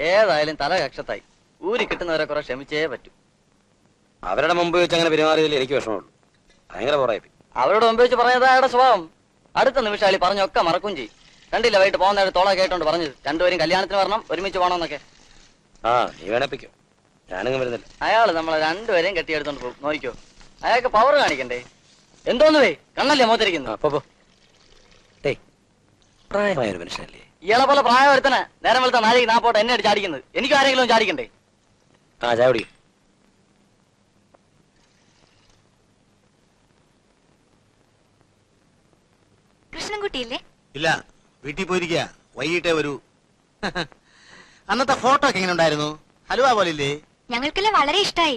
ഏതായാലും തല കക്ഷത്തായി. ഊരി കിട്ടുന്നവരെ കുറെ ക്ഷമിച്ചേ പറ്റൂ. അവരുടെ മുമ്പ് വെച്ച് അങ്ങനെ പെരുമാറിയതിൽ എനിക്ക് വിഷമമുള്ളൂ ഭയങ്കര പുറകെ അവരോട് മുമ്പ് വെച്ച് പറഞ്ഞതാ അയാളുടെ സ്വഭാവം. അടുത്ത നിമിഷാലി പറഞ്ഞൊക്കെ മറക്കും ചെയ്യും. കണ്ടില്ല വൈകിട്ട് പോകുന്ന തോള കേട്ടോണ്ട് പറഞ്ഞത്. രണ്ടുപേരും കല്യാണത്തിന് വരണം ഒരുമിച്ച് പോകണമെന്നൊക്കെ ആ നീ വേണപ്പിക്കോ. ഞാനങ്ങ് വരുന്നില്ല. അയാൾ നമ്മളെ രണ്ടുപേരെയും കെട്ടിയെടുത്തോണ്ട് പോകും. നോക്കിക്കോ അയാൾക്ക് പവർ കാണിക്കണ്ടേ? എന്തോന്നുവേ കണ്ണല്ലേ മോത്തിരിക്കുന്നു അപ്പൊ പ്രായമായ ഒരു മനുഷ്യനല്ലേ? ഇയാളെ പോലെ പ്രായം വരുത്തന നേരം വെളുത്ത നാലേക്ക് നാ പോട്ടെ എന്നെ അടിച്ച് ചാടിക്കുന്നത്. എനിക്ക് ആരെങ്കിലും ചാടിക്കണ്ടേ? ആ ചാവടി. കുടി കൃഷ്ണൻകുട്ടിയില്ലേ? ഇല്ല വീട്ടിൽ പോയിരിക്കുക വൈകിട്ടേ വരൂ. അന്നത്തെ ഫോട്ടോ ഒക്കെ എങ്ങനെ ഉണ്ടായിരുന്നു ഹലുവ പോലില്ലേ? ഞങ്ങൾക്കെല്ലാം വളരെ ഇഷ്ടായി.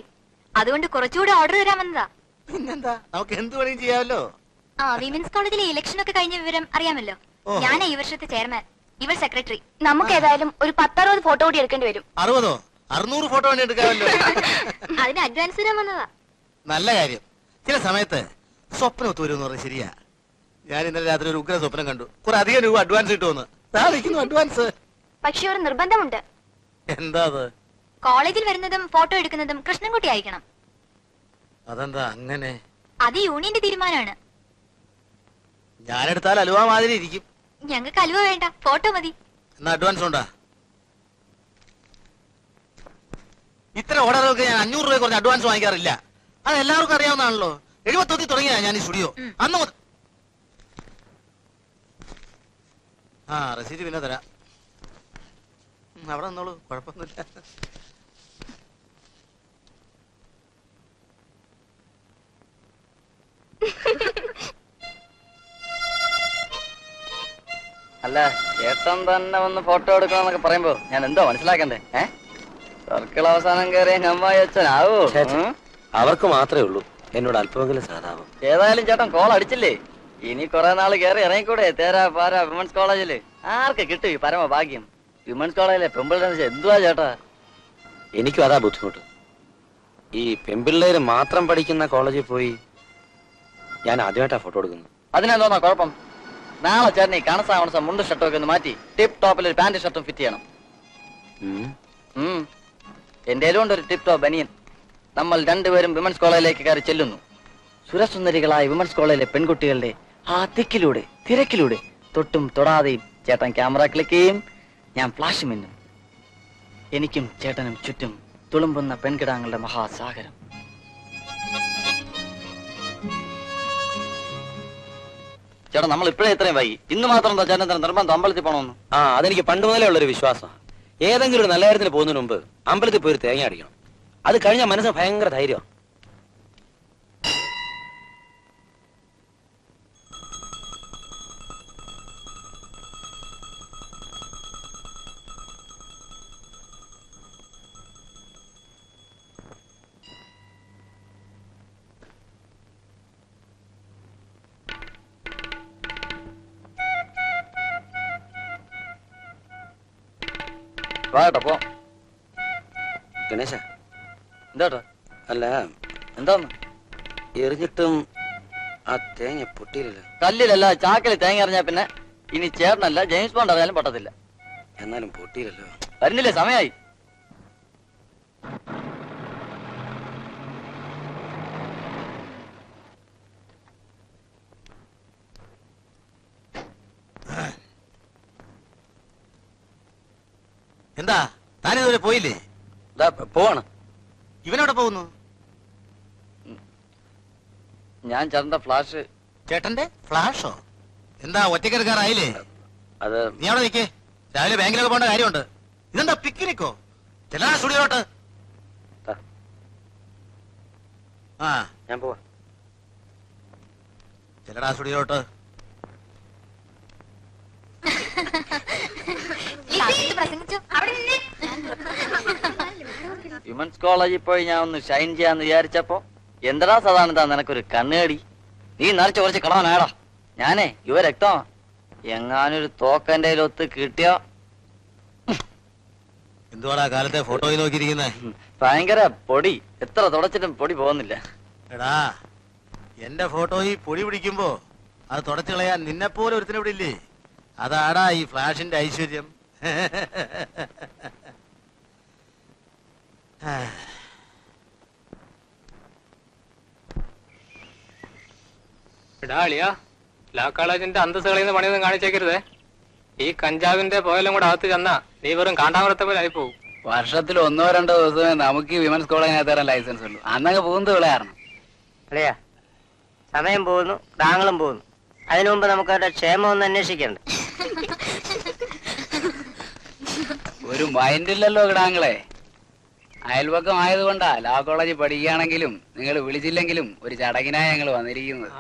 അതുകൊണ്ട് കുറച്ചുകൂടെ ഓർഡർ തരാമെന്നതാ പിന്നെന്താ? നമുക്ക് എന്ത് പണിയും ചെയ്യാമല്ലോ? ആ വിമൻസ് കോളേജിലെ ഇലക്ഷൻ ഒക്കെ കഴിഞ്ഞ വിവരം അറിയാമല്ലോ. ഞാനാ ഈ വർഷത്തെ ചെയർമാൻ ഇവൾ സെക്രട്ടറി നമുക്ക് ഏതായാലും ഒരു പത്തറുപത് ഫോട്ടോ കൂടി എടുക്കേണ്ടി വരും. അറുപതോ? അറുന്നൂറ് ഫോട്ടോ വേണ്ടി എടുക്കാമല്ലോ. അതിന് അഡ്വാൻസ് തരാൻ വന്നതാ. നല്ല കാര്യം. ചില സമയത്ത് സ്വപ്നം ഒത്തു എന്ന് പറഞ്ഞാൽ ശരിയാ. ഞാൻ ഇന്നലെ രാത്രി ഒരു ഉഗ്ര സ്വപ്നം കണ്ടു. കുറെ അധികം രൂപ അഡ്വാൻസ് കിട്ടുമെന്ന്. ദാ നിൽക്കുന്നു അഡ്വാൻസ് പക്ഷെ ഒരു നിർബന്ധമുണ്ട്. എന്താ അത്? കോളേജിൽ വരുന്നതും ഫോട്ടോ എടുക്കുന്നതും കൃഷ്ണൻകുട്ടി ആയിരിക്കണം. അതെന്താ അങ്ങനെ? അത് യൂണിയന്റെ തീരുമാനമാണ്. ഞാനെടുത്താൽ അലുവ മാതിരി ഇരിക്കും. ഞങ്ങൾക്ക് അലുവ വേണ്ട. ഫോട്ടോ മതി. എന്നാ അഡ്വാൻസ് ഉണ്ടാ? ഇത്ര ഓർഡറുകൾക്ക് ഞാൻ അഞ്ഞൂറ് രൂപ കുറഞ്ഞ് അഡ്വാൻസ് വാങ്ങിക്കാറില്ല. അത് എല്ലാവർക്കും അറിയാവുന്നതാണല്ലോ. എഴുപത്തൊത്തി തുടങ്ങിയ ഞാൻ ഈ സ്റ്റുഡിയോ അന്ന് മുതൽ ആ റെസീറ്റ് പിന്നെ തരാം. അവിടെ നിന്നോളൂ. കുഴപ്പമൊന്നുമില്ല. അല്ല ചേട്ടൻ തന്നെ വന്ന് ഫോട്ടോ എടുക്കണമെന്നൊക്കെ പറയുമ്പോ ഞാൻ എന്തോ മനസ്സിലാക്കണ്ടേ? ഏ? സർക്കിൾ അവസാനം കയറിയ ഞമ്മായി അച്ഛനാവോ? അവർക്ക് മാത്രമേ ഉള്ളൂ. എന്നോട് അല്പമെങ്കിലും സഹതാപം ഏതായാലും ചേട്ടൻ കോൾ അടിച്ചില്ലേ? ഇനി കുറെ നാൾ കയറി ഇറങ്ങിക്കൂടെ തേരാ പാര വിമൻസ് കോളേജിൽ ആർക്ക് കിട്ടും ഈ പരമ ഭാഗ്യം വിമൻസ് കോളേജിലെ പെമ്പിളുടെ എന്തുവാ ചേട്ടാ? എനിക്കും അതാ ബുദ്ധിമുട്ട്. ഈ പെമ്പിള്ളേര് മാത്രം പഠിക്കുന്ന കോളേജിൽ പോയി ഞാൻ ആദ്യമായിട്ടാ ഫോട്ടോ എടുക്കുന്നത്. അതിനെന്തോന്നാ കുഴപ്പം? നാളെ ചേട്ടൻ ഈ കണസാവണസം മുണ്ട് ഷർട്ടും ഒക്കെ ഒന്ന് മാറ്റി ടിപ്പ് ടോപ്പിൽ ഒരു പാന്റ് ഷർട്ടും ഫിറ്റ് ചെയ്യണം. എന്റെ ഉണ്ട് ഒരു ടിപ്പ് ടോപ്പ് ബനിയൻ നമ്മൾ രണ്ടുപേരും വിമൻസ് കോളേജിലേക്ക് കയറി ചെല്ലുന്നു. സുരസുന്ദരികളായ വിമൻസ് കോളേജിലെ പെൺകുട്ടികളുടെ ആ തിക്കിലൂടെ തിരക്കിലൂടെ തൊട്ടും തൊടാതെയും ചേട്ടൻ ക്യാമറ ക്ലിക്ക് ചെയ്യും. ഞാൻ ഫ്ലാഷ് മിന്നും. എനിക്കും ചേട്ടനും ചുറ്റും തുളുമ്പുന്ന പെൺകിടാങ്ങളുടെ മഹാസാഗരം. ചേട്ടാ നമ്മൾ ഇപ്പോഴേ ഇത്രയും വൈകി. ഇന്ന് മാത്രം എന്താ ചേട്ടൻ നിർബന്ധം അമ്പലത്തിൽ പോകണമെന്ന് ആ അതെനിക്ക് പണ്ട് മുതലേ ഉള്ളൊരു വിശ്വാസമാണ് ഏതെങ്കിലും ഒരു നല്ല കാര്യത്തിന് പോകുന്നതിന് മുമ്പ് അമ്പലത്തിൽ പോയി തേങ്ങ അടിക്കണം. അത് കഴിഞ്ഞ മനസ്സിന് ഭയങ്കര ധൈര്യം വാ കേട്ടോ പോ. ഗണേശ. എന്താട്ടാ അല്ല എന്താന്ന്? എറിഞ്ഞിട്ടും ആ തേങ്ങ പൊട്ടിയില്ല കല്ലിലല്ല ചാക്കിൽ തേങ്ങ എറിഞ്ഞാ പിന്നെ ഇനി ചേർന്നല്ല ജെയിംസ് ബോണ്ട് അറിയാലും പൊട്ടത്തില്ല. എന്നാലും പൊട്ടിയില്ലല്ലോ. വരുന്നില്ലേ സമയായി. എന്താ? താനിതുവരെ പോയില്ലേ? ദാ പോവാണ്. ഇവനോടെ പോകുന്നു? ഞാൻ ചേട്ടന്റെ ഫ്ലാഷ്. ചേട്ടന്റെ ഫ്ലാഷോ? എന്താ ഒറ്റക്കെടുക്കാറായില്ലേ അത് നീ അവിടെ നിൽക്കേ രാവിലെ ബാങ്കിലൊക്കെ പോകേണ്ട കാര്യമുണ്ട്. ഇതെന്താ പിക്നിക്കോ ചെല്ലാ സ്റ്റുഡിയോട്ട് ദാ, ആ. ഞാൻ പോവാ. ചെല്ലടാ സ്റ്റുഡിയോട്ട് പ്രസംഗിച്ചു. അവിടെ നിന്നെ. വിമൻസ് കോളേജിൽ പോയി ഞാൻ ഒന്ന് ഷൈൻ ചെയ്യാന്ന് വിചാരിച്ചപ്പോ എന്തടാ സദാനന്ദ നിനക്കൊരു കണ്ണേടി? നീ നരച്ച കുറച്ച് കളവനാടാ ഞാനേ ഇവ രക്തമാ. എങ്ങാനൊരു തോക്കന്റെ ഒത്ത് കിട്ടിയോ? എന്തുവാടാ കാലത്തെ ഫോട്ടോയിൽ നോക്കിയിരിക്കുന്നേ? ഭയങ്കര പൊടി. എത്ര തുടച്ചിട്ടും പൊടി പോകുന്നില്ല. എടാ എന്റെ ഫോട്ടോയിൽ പൊടി പിടിക്കുമ്പോ അത് തുടച്ചു കളയാൻ നിന്നെപ്പോലെ ഒരുത്തിനെ ഒരുത്തിന് ഇവിടെ ഇല്ലേ? അതാടാ ഈ ഫ്ലാഷിന്റെ ഐശ്വര്യം. ആ, അളിയാ ലാ കോളേജിന്റെ അന്തസ് കളയുന്ന പണിയൊന്നും കാണിച്ചേക്കരുത്. ഈ കഞ്ചാവിന്റെ പോയാലും കൂടെ അകത്ത് ചെന്നാ നീ വെറും കാണ്ടാമൃത്തെ പോലെ ആയിപ്പോവും വർഷത്തിൽ ഒന്നോ രണ്ടോ ദിവസമേ നമുക്ക് ഈ വിമൻസ് കോളേജിനകത്ത് തരാൻ ലൈസൻസ് ഉള്ളൂ. അന്നങ്ങ് പോകുന്നത് വിളയാറണം അല്ലയാ സമയം പോകുന്നു താങ്കളും പോകുന്നു. അതിനു മുമ്പ് നമുക്ക് അവരുടെ ക്ഷേമം ഒന്ന് അന്വേഷിക്കണ്ടേ? ഒരു മൈൻഡില്ലല്ലോ കിടാങ്ങളെ. അയൽവക്കം ആയതുകൊണ്ടാ ലാ കോളേജിൽ പഠിക്കുകയാണെങ്കിലും നിങ്ങൾ വിളിച്ചില്ലെങ്കിലും ഒരു ചടങ്ങിനായി ഞങ്ങൾ വന്നിരിക്കുന്നത്.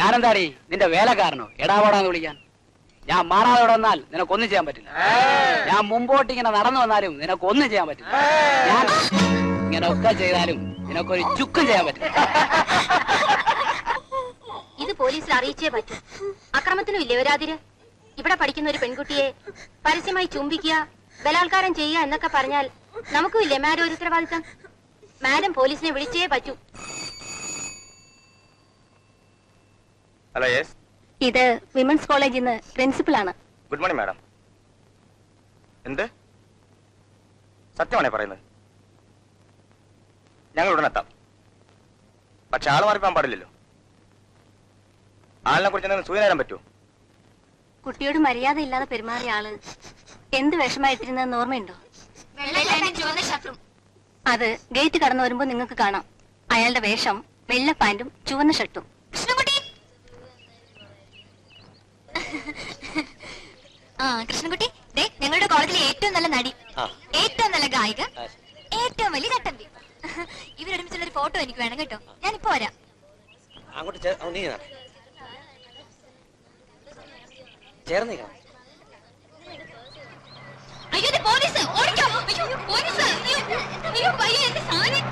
ഞാനെന്താടി? നിന്റെ വേലക്കാരനോ? എടാപാടാന്ന് വിളിക്കാൻ. ഞാൻ മാറാതെ ഇവിടെ വന്നാൽ നിനക്കൊന്നും ചെയ്യാൻ പറ്റില്ല. ഞാൻ മുമ്പോട്ട് ഇങ്ങനെ നടന്നു വന്നാലും നിനക്കൊന്നും ചെയ്യാൻ പറ്റില്ല. ഞാൻ ഇങ്ങനെ ഒക്കെ ചെയ്താലും നിനക്കൊരു ചുക്കും ചെയ്യാൻ പറ്റില്ല. ഇത് പോലീസിൽ അറിയിച്ചേ പറ്റൂ. അക്രമത്തിനും ഇല്ലേ ഒരാതിര് ഇവിടെ പഠിക്കുന്ന ഒരു പെൺകുട്ടിയെ പരസ്യമായി ചുംബിക്കുക ബലാത്കാരം ചെയ്യുക എന്നൊക്കെ പറഞ്ഞാൽ നമുക്കും ഇല്ലേ മാഡം ഒരു ഉത്തരവാദിത്തം? മാഡം പോലീസിനെ വിളിച്ചേ പറ്റൂ. ഹലോ യെസ് ഇത് വിമൻസ് കോളേജിൽ നിന്ന് പ്രിൻസിപ്പൽ ആണ് ഗുഡ് മോർണിംഗ് മാഡം എന്ത്? സത്യമാണേ പറയുന്നത്. ഞങ്ങൾ ഉടനെ എത്താം. പക്ഷെ ആൾ മാറിപ്പോൻ പാടില്ലല്ലോ. ആളിനെ കുറിച്ച് എന്തെങ്കിലും സൂചന തരാൻ പറ്റുമോ? കുട്ടിയോട് മര്യാദ ഇല്ലാതെ പെരുമാറിയ ആൾ എന്ത് വിഷമായിട്ടിരുന്നെന്ന് ഓർമ്മയുണ്ടോ? അത് ഗേറ്റ് കടന്നു വരുമ്പോ നിങ്ങൾക്ക് കാണാം. അയാളുടെ വേഷം വെള്ള പാന്റും ചുവന്ന ഷർട്ടും. ആ കൃഷ്ണൻകുട്ടി ദേ ഞങ്ങളുടെ കോളേജിലെ ഏറ്റവും നല്ല നടി ഏറ്റവും നല്ല ഗായിക ഏറ്റവും വലിയ ചട്ടമ്പി ഇവരൊരുമിച്ചുള്ള ഒരു ഫോട്ടോ എനിക്ക് വേണം കേട്ടോ. ഞാനിപ്പോ വരാം. അങ്ങോട്ട് ചേ- അങ്ങോട്ട് നീങ്ങി നട. ചേർന്ന് അയ്യോ പോലീസ്. ഓടിക്കോ. അയ്യോ പോലീസ്. അയ്യോ അയ്യോ എന്റെ സാധനം?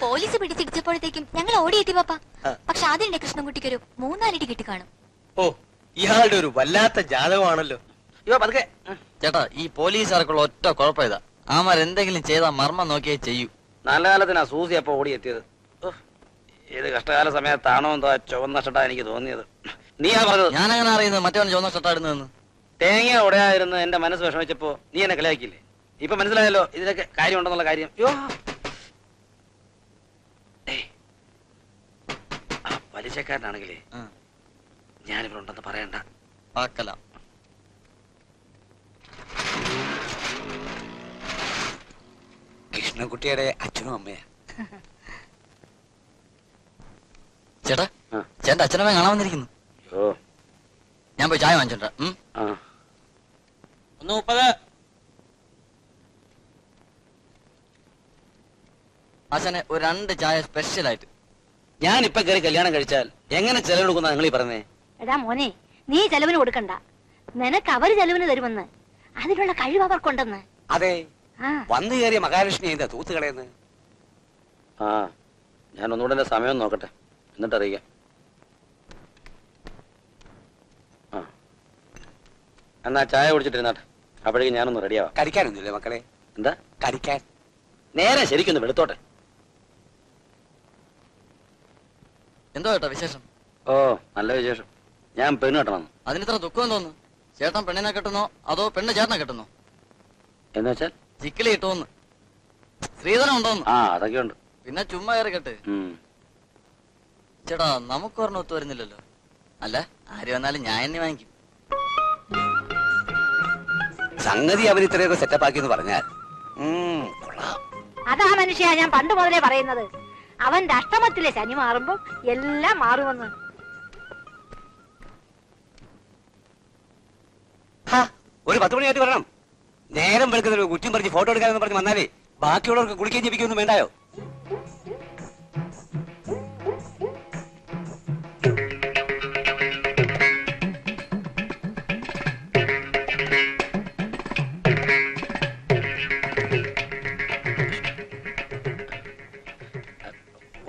പോലീസ് പിടിച്ചിടിച്ചപ്പോഴത്തേക്കും ഞങ്ങൾ ഓടിയെത്തി പാപ്പ. പക്ഷെ ആദ്യം കൃഷ്ണൻകുട്ടിക്ക് ഒരു മൂന്നാലിടി കിട്ടി കാണും. ഓ ഇയാളുടെ ഒരു വല്ലാത്ത ജാതകമാണല്ലോ. ഇവ പതുക്കെ. ചേട്ടാ ഈ പോലീസുകാർക്കുള്ള ഒറ്റ കുഴപ്പം ഇതാ ആമാർ എന്തെങ്കിലും ചെയ്താ മർമ്മം നോക്കിയേ ചെയ്യൂ. നല്ല കാലത്തിനാ സൂസി അപ്പൊ ഓടിയെത്തിയത്. ഏത് കഷ്ടകാല സമയത്താണോ എന്തോ ആ ചുവന്ന ഷട്ടാ എനിക്ക് തോന്നിയത്. നീ ആ പറഞ്ഞത്? ഞാൻ അങ്ങനെ അറിയുന്നത് മറ്റവൻ ചുവന്ന ഷട്ടാടുന്നതെന്ന് തേങ്ങ ഉടയായിരുന്നു എന്റെ മനസ്സ് വിഷമിച്ചപ്പോ നീ എന്നെ കളിയാക്കിയില്ലേ? ഇപ്പൊ മനസ്സിലായല്ലോ ഇതിനൊക്കെ കാര്യമുണ്ടെന്നുള്ള കാര്യം. യോ! പലിശക്കാരനാണെങ്കിലേ. ഞാനിവിടെ ഉണ്ടെന്ന് പറയണ്ട. പാക്കല കൃഷ്ണൻകുട്ടിയുടെ അച്ഛനും അമ്മയാ. ചേട്ടാ. ചേട്ടൻ അച്ഛനമ്മ കാണാൻ വന്നിരിക്കുന്നു. ഞാൻ പോയി ചായ ആ. ഒന്ന് മുപ്പത്. അച്ഛനെ ഒരു രണ്ട് ചായ സ്പെഷ്യൽ ആയിട്ട് ഞാൻ ഇപ്പൊ കയറി കല്യാണം കഴിച്ചാൽ എങ്ങനെ ചെലവെടുക്കുന്ന നിങ്ങൾ ഈ പറഞ്ഞേ? എടാ മോനെ നീ ചെലവിന് കൊടുക്കണ്ട. നിനക്ക് അവർ ചെലവിന് തരുമെന്ന്. അതിനുള്ള കഴിവ് അവർക്കുണ്ടെന്ന്. അതെ. വന്നു കയറിയ മഹാലക്ഷ്മി എന്താ തൂത്ത് കളയുന്നത്? ആ ഞാൻ ഒന്നുകൂടെ എന്റെ സമയം നോക്കട്ടെ. എന്നിട്ട് അറിയിക്കാം ആ. എന്നാ ചായ കുടിച്ചിട്ടിരുന്നാട്ടെ. അപ്പോഴേക്കും ഞാനൊന്ന് റെഡിയാവാം. കടിക്കാനൊന്നുമില്ലേ മക്കളെ? എന്താ? കടിക്കാൻ നേരെ ശരിക്കും വെളുത്തോട്ടെ. എന്തോ ചേട്ടാ വിശേഷം? ഓ നല്ല വിശേഷം. ഞാൻ പെണ്ണ് കെട്ടണം. അതിന് ഇത്ര ദുഃഖം തോന്നുന്നു ചേട്ടൻ പെണ്ണിനെ കെട്ടുന്നോ? അതോ പെണ്ണ് ചേട്ടനെ കെട്ടുന്നോ? എന്ന് വെച്ചാൽ ചിക്കിലി ഇട്ടോന്ന്. സ്ത്രീധനം ഉണ്ടോന്ന്? ആ അതൊക്കെ ഉണ്ട്. പിന്നെ ചുമ്മാ കയറിക്കട്ടെ. ചേട്ടാ നമുക്ക് ഒരെണ്ണം ഒത്തു വരുന്നില്ലല്ലോ. അല്ല ആര് വന്നാലും ഞാൻ എന്നെ വാങ്ങിക്കും. സംഗതി അവൻ ഇത്രയൊക്കെ സെറ്റപ്പ് ആക്കി എന്ന് പറഞ്ഞാൽ അതാ മനുഷ്യ ഞാൻ പണ്ട് മുതലേ പറയുന്നത്. അവന്റെ അഷ്ടമത്തിലെ ശനി മാറുമ്പോ എല്ലാം മാറുമെന്ന്. ഹാ, ഒരു പത്ത് മണിയായിട്ട് വരണം. നേരം വെളുക്കുന്ന കുറ്റം പറഞ്ഞ് ഫോട്ടോ എടുക്കാനെന്ന് പറഞ്ഞ് വന്നാലേ ബാക്കിയുള്ളവർക്ക് കുളിക്കുകയും ജപിക്കൊന്നും വേണ്ടായോ?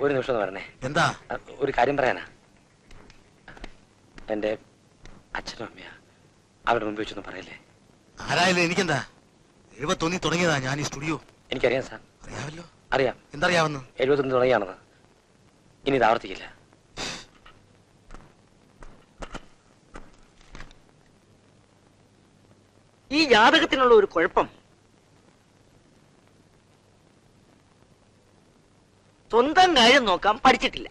ഒരു നിമിഷം പറഞ്ഞേ എന്താ? ഒരു കാര്യം പറയാനാ. എന്റെ അച്ഛനും അമ്മയാ അവരുടെ മുമ്പ് വെച്ചൊന്നും പറയല്ലേ? ആരായാലും എനിക്കെന്താ? എഴുപത്തൊന്നി തുടങ്ങിയതാ ഞാൻ ഈ സ്റ്റുഡിയോ. എനിക്കറിയാം സാർ. അറിയാമല്ലോ. അറിയാം. എന്തറിയാവുന്നു? എഴുപത്തൊന്ന് തുടങ്ങിയാണത് ഇനി ഇത് ആവർത്തിക്കില്ല. ഈ ജാതകത്തിനുള്ള ഒരു കുഴപ്പം. സ്വന്തം കാര്യം നോക്കാൻ പഠിച്ചിട്ടില്ല.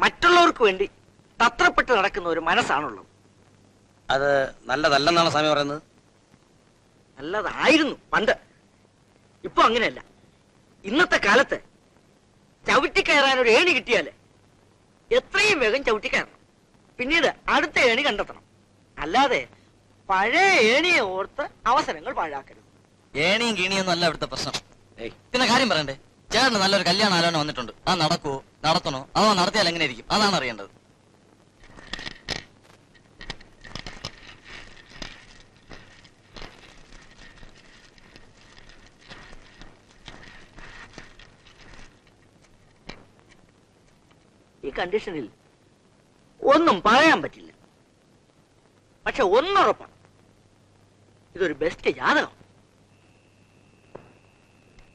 മറ്റുള്ളവർക്ക് വേണ്ടി തത്രപ്പെട്ട് നടക്കുന്ന ഒരു മനസ്സാണുള്ളത്. അത് നല്ലതല്ലെന്നാണ് സ്വാമി പറയുന്നത്. നല്ലതായിരുന്നു പണ്ട്. ഇപ്പൊ അങ്ങനെയല്ല. ഇന്നത്തെ കാലത്ത് ചവിട്ടിക്കയറാൻ ഒരു ഏണി കിട്ടിയാൽ എത്രയും വേഗം ചവിട്ടിക്കയറണം പിന്നീട് അടുത്ത ഏണി കണ്ടെത്തണം. അല്ലാതെ പഴയ ഏണിയെ ഓർത്ത് അവസരങ്ങൾ പാഴാക്കരുത്. ഏണിയും കീണിയൊന്നും അല്ല ഇവിടുത്തെ പ്രശ്നം. പിന്നെ കാര്യം പറയണ്ടേ? ചേട്ടന് നല്ലൊരു കല്യാണ ആലോചന വന്നിട്ടുണ്ട്. ആ നടക്കുവോ? നടത്തണോ? അതോ നടത്തിയാൽ എങ്ങനെ ഇരിക്കും അതാണ് അറിയേണ്ടത് ഈ കണ്ടീഷനിൽ ഒന്നും പറയാൻ പറ്റില്ല. പക്ഷെ ഒന്നുറപ്പാണ്. ഇതൊരു ബെസ്റ്റ് ജാതകം.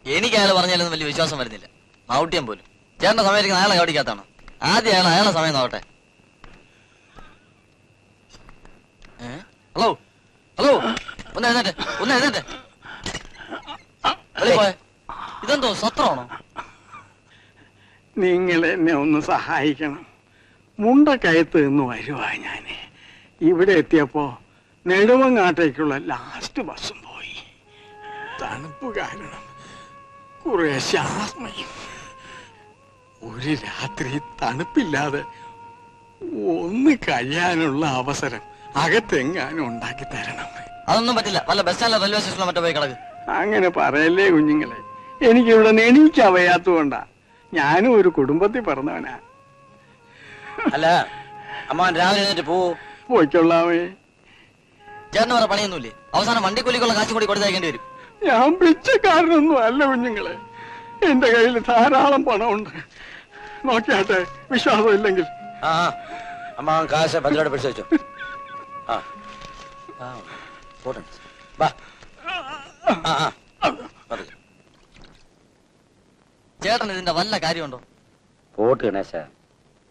എനിക്ക് അയാൾ പറഞ്ഞാലൊന്നും വലിയ വിശ്വാസം വരുന്നില്ല. മൗട്ട്യം പോലും. ചേട്ടന്റെ സമയത്തേക്ക് അയാളെ കവടിക്കാത്താണ് ആദ്യം അയാൾ അയാളെ സമയം നോക്കട്ടെ. ഹലോ? ഹലോ? ഒന്ന് എഴുന്നേറ്റ്. ഒന്ന് എഴുന്നേറ്റ്. ഇതെന്തോ സത്രമാണോ നിങ്ങൾ എന്നെ ഒന്ന് സഹായിക്കണം. മുണ്ടക്കയത്ത് നിന്ന് വരുവാ ഞാൻ ഇവിടെ എത്തിയപ്പോ നെടുമങ്ങാട്ടേക്കുള്ള ലാസ്റ്റ് ബസ്സും പോയി. തണുപ്പ് കാരണം കുറെ ശാസ്മയും ഒരു രാത്രി തണുപ്പില്ലാതെ ഒന്ന് കഴിയാനുള്ള അവസരം അകത്തെങ്ങാനും ഉണ്ടാക്കി തരണം. അതൊന്നും പറ്റില്ല. വല്ല ബസ് സ്റ്റാൻഡിലോ റെയിൽവേ സ്റ്റേഷനിലോ മറ്റോ പോയി കിടക്ക്. അങ്ങനെ പറയല്ലേ കുഞ്ഞുങ്ങളെ. എനിക്കിവിടെ എണീക്കാൻ വയ്യാത്തതുകൊണ്ടാ ഞാനും ഒരു കുടുംബത്തിൽ പറഞ്ഞവനാ. അല്ല അമ്മാൻ രാവിലെ പോവോ പോയിക്കൊള്ളാമേ ചേട്ടന് വേറെ പണിയൊന്നുമില്ലേ? അവസാനം വണ്ടിക്കൂലിക്കുള്ള കാശ് കൂടി കൊടുത്തയക്കേണ്ടി വരും. ഞാൻ പിച്ചക്കാരനൊന്നും അല്ല കുഞ്ഞുങ്ങളെ. എന്റെ കയ്യിൽ ധാരാളം പണമുണ്ട്. നോക്കിയാട്ടെ വിശ്വാസം ഇല്ലെങ്കിൽ. ആ. അമ്മാവൻ കാശ് ഭദ്രയോടെ പിടിച്ചു വെച്ചു. ആ. പോട്ടെ. ആ ആ മതി. ചേട്ടൻ ഇതിന്റെ വല്ല കാര്യമുണ്ടോ? പോട്ട് ഗണേശ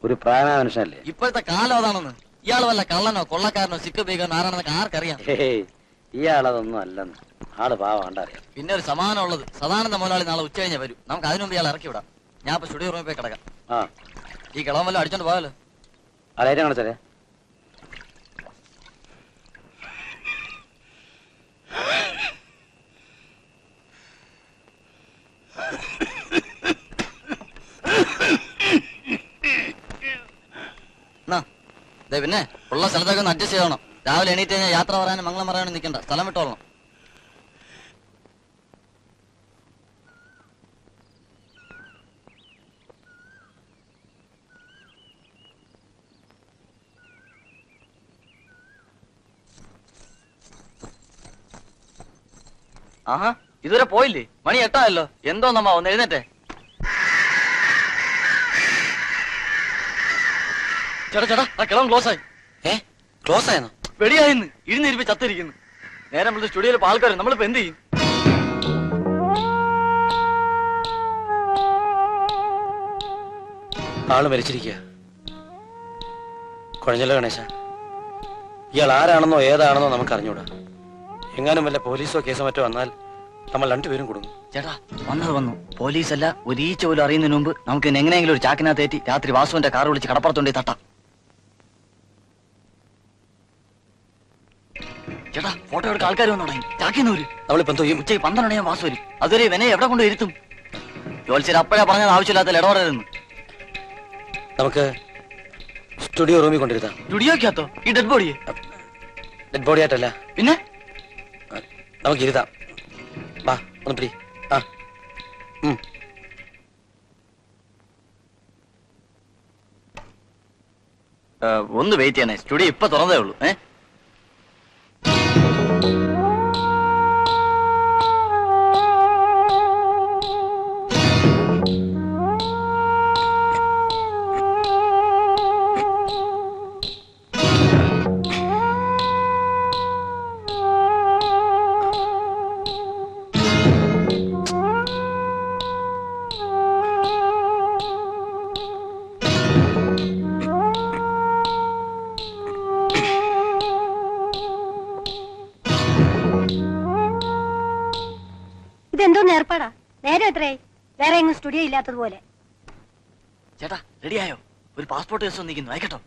ഒരു പ്രായമായ മനുഷ്യനല്ലേ? ഇപ്പോഴത്തെ കാലം അതാണെന്ന്. ഇയാൾ വല്ല കള്ളനോ കൊള്ളക്കാരനോ സിക്ക് ബീഗനോ ആരാണെന്നൊക്കെ ആർക്കറിയാം? ഇയാളതൊന്നും അല്ലെന്ന്. ആൾ പാവം കണ്ടറിയാം പിന്നെ ഒരു സമാനം ഉള്ളത്. സദാനന്ദ മുതലാളി നാളെ ഉച്ച കഴിഞ്ഞാൽ വരും. നമുക്ക് അതിനു മുമ്പ് ഇയാൾ ഇറക്കി വിടാം. ഞാൻ ഇപ്പൊ സ്റ്റുഡിയോ റൂമിൽ പോയി കിടക്കാം. ആ. ഈ കിളവൻ വല്ലതും അടിച്ചോണ്ട് പോയാലോ? ആ ലൈറ്റ് കാണിച്ചാലേ എന്നാ ദേ പിന്നെ ഉള്ള സ്ഥലത്തൊക്കെ ഒന്ന് അഡ്ജസ്റ്റ് ചെയ്യണം രാവിലെ എണീറ്റ് കഴിഞ്ഞാൽ യാത്ര പറയാനും മംഗളം പറയാനും നിൽക്കണ്ട സ്ഥലം വിട്ടോളണം. ആഹാ ഇതുവരെ പോയില്ലേ? മണി എട്ടായല്ലോ. എന്തോ നമ്മ ഒന്ന് എഴുന്നേറ്റേ. ചേട്ടാ ചേട്ടാ ആ കിളവൻ ക്ലോസ് ആയി. ഏ? ക്ലോസ് ആയെന്നോ? വെടിയായിന്ന് ഇരുന്നിരിപ്പ് ചത്തിരിക്കുന്നു. നേരെ നമ്മൾ സ്റ്റുഡിയോയിൽ ആൾക്കാർ നമ്മളിപ്പോ എന്ത് ചെയ്യും? ആൾ മരിച്ചിരിക്കുക കുഴഞ്ഞല്ലോ ഗണേശ. ഇയാൾ ആരാണെന്നോ ഏതാണെന്നോ നമുക്ക് അറിഞ്ഞൂടാ എങ്ങാനും വല്ല പോലീസോ കേസോ മറ്റോ വന്നാൽ നമ്മൾ രണ്ടുപേരും കൊടുക്കും ചേട്ടാ വന്നത് വന്നു. പോലീസല്ല ഒരു ഈച്ച പോലും അറിയുന്നതിന് മുമ്പ് നമുക്ക് എങ്ങനെയെങ്കിലും ഒരു ചാക്കിനകത്തേറ്റി രാത്രി വാസുവിന്റെ കാർ വിളിച്ച് കടപ്പുറത്തുണ്ടേ തട്ടാം. ചേട്ടാ ഫോട്ടോ എടുക്കാൻ ആൾക്കാർ വന്നു തുടങ്ങി ചാക്കിന്നൂര് നമ്മളിപ്പോ എന്തോ ഉച്ചയ്ക്ക് പന്ത്രണ്ട് ഞാൻ വാസു വരും. അതുവരെ ഇവനെ എവിടെ കൊണ്ട് ഇരുത്തും? ജോത്സ്യർ അപ്പോഴാ പറഞ്ഞത് ആവശ്യമില്ലാത്ത ഇടപെടരുന്നു നമുക്ക് സ്റ്റുഡിയോ റൂമിൽ കൊണ്ടിരുത്താം. സ്റ്റുഡിയോക്കകത്തോ ഈ ഡെഡ് ബോഡിയെ ഡെഡ് ബോഡി ആയിട്ടല്ല. പിന്നെ? നമുക്ക് ഇരുത്താം. വാ ഒന്ന് പിടി. ആ. ഒന്ന് വെയിറ്റ് ചെയ്യണേ. സ്റ്റുഡിയോ ഇപ്പൊ തുറന്നേ ഉള്ളൂ. ഏ? നേരെ എത്രയായി വേറെ എങ്ങും സ്റ്റുഡിയോ ഇല്ലാത്തതുപോലെ. ചേട്ടാ റെഡിയായോ ഒരു പാസ്പോർട്ട് കേസ് വന്നിരിക്കുന്നു. അയക്കട്ടോ.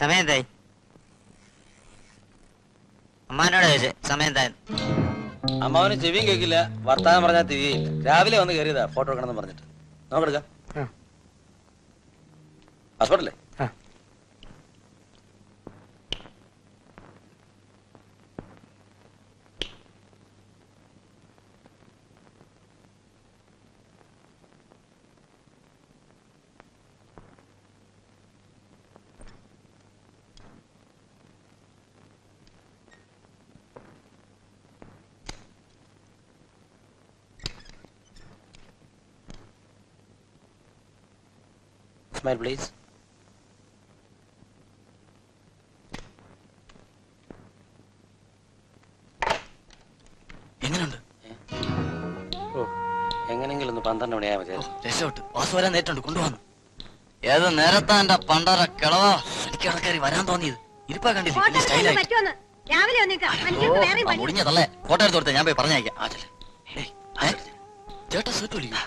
സമയം എന്തായി അമ്മാനോട് ചോദിച്ചേ സമയം എന്തായി അമ്മാവന് ചെവിയും കേൾക്കില്ല വർത്താനം പറഞ്ഞാൽ തിരിയില്ല രാവിലെ വന്ന് കയറിയതാ ഫോട്ടോ എടുക്കണമെന്ന് പറഞ്ഞിട്ട്. നോക്കെടുക്കാം. പാസ്പോർട്ടല്ലേ സ്മൈൽ പ്ലീസ് പന്ത്രണ്ട് മണിയായാൽ മതി. രക്ഷപ്പെട്ട്. വാസു വരാൻ നേരിട്ടുണ്ട് കൊണ്ടുവന്നു. ഏത് നേരത്താ എന്റെ പണ്ടറ കിളവാ? എനിക്ക് ഇടക്കാരി വരാൻ തോന്നിയത്. ഇരിപ്പാ കണ്ടില്ലേ? സ്റ്റൈലായി മുടിഞ്ഞതല്ലേ ഫോട്ടോ എടുത്ത് കൊടുത്തേ ഞാൻ പോയി ഏ? ചേട്ടാ സീറ്റ് വിളിക്കും